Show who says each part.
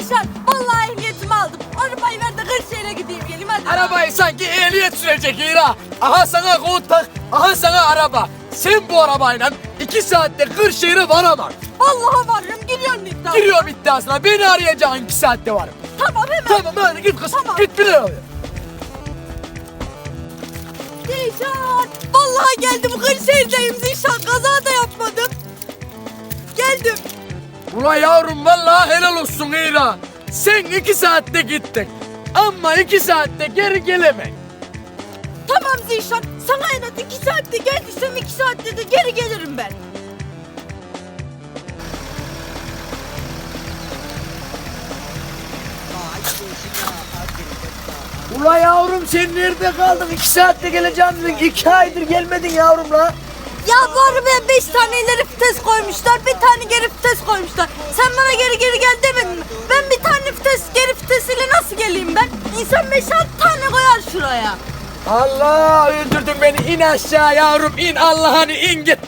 Speaker 1: Zişan vallahi ehliyetimi aldım. Arabayı ver de Kırşehir'e gideyim geleyim hadi.
Speaker 2: Arabayı sanki ehliyet sürecek İra. Aha sana koltuk, aha sana araba. Sen bu arabayla iki saatte Kırşehir'e varamam.
Speaker 1: Vallahi varım giriyorum iddia.
Speaker 2: Giriyorum iddiasına beni arayacaksın iki saatte varım.
Speaker 1: Tamam hemen.
Speaker 2: Tamam hadi git kız
Speaker 1: Tamam.
Speaker 2: git bile oraya.
Speaker 1: Zişan. Vallahi geldim Kırşehir'deyim Zişan. Kaza
Speaker 2: Ula yavrum vallahi helal olsun İra. Sen iki saatte gittin. Ama iki saatte geri gelemem.
Speaker 1: Tamam Zişan. Sana inat iki saatte geldiysem iki saatte de geri gelirim ben.
Speaker 2: Ula yavrum sen nerede kaldın? İki saatte geleceğim dedin. İki aydır gelmedin yavrum la.
Speaker 1: Ya bu arabaya beş tane ileri vites koymuşlar, bir tane geri vites koymuşlar. Sen bana geri geri gel demedin mi? Ben bir tane vites geri vitesiyle nasıl geleyim ben? İnsan beş altı tane koyar şuraya.
Speaker 2: Allah öldürdün beni in aşağı yavrum in Allah'ını in git.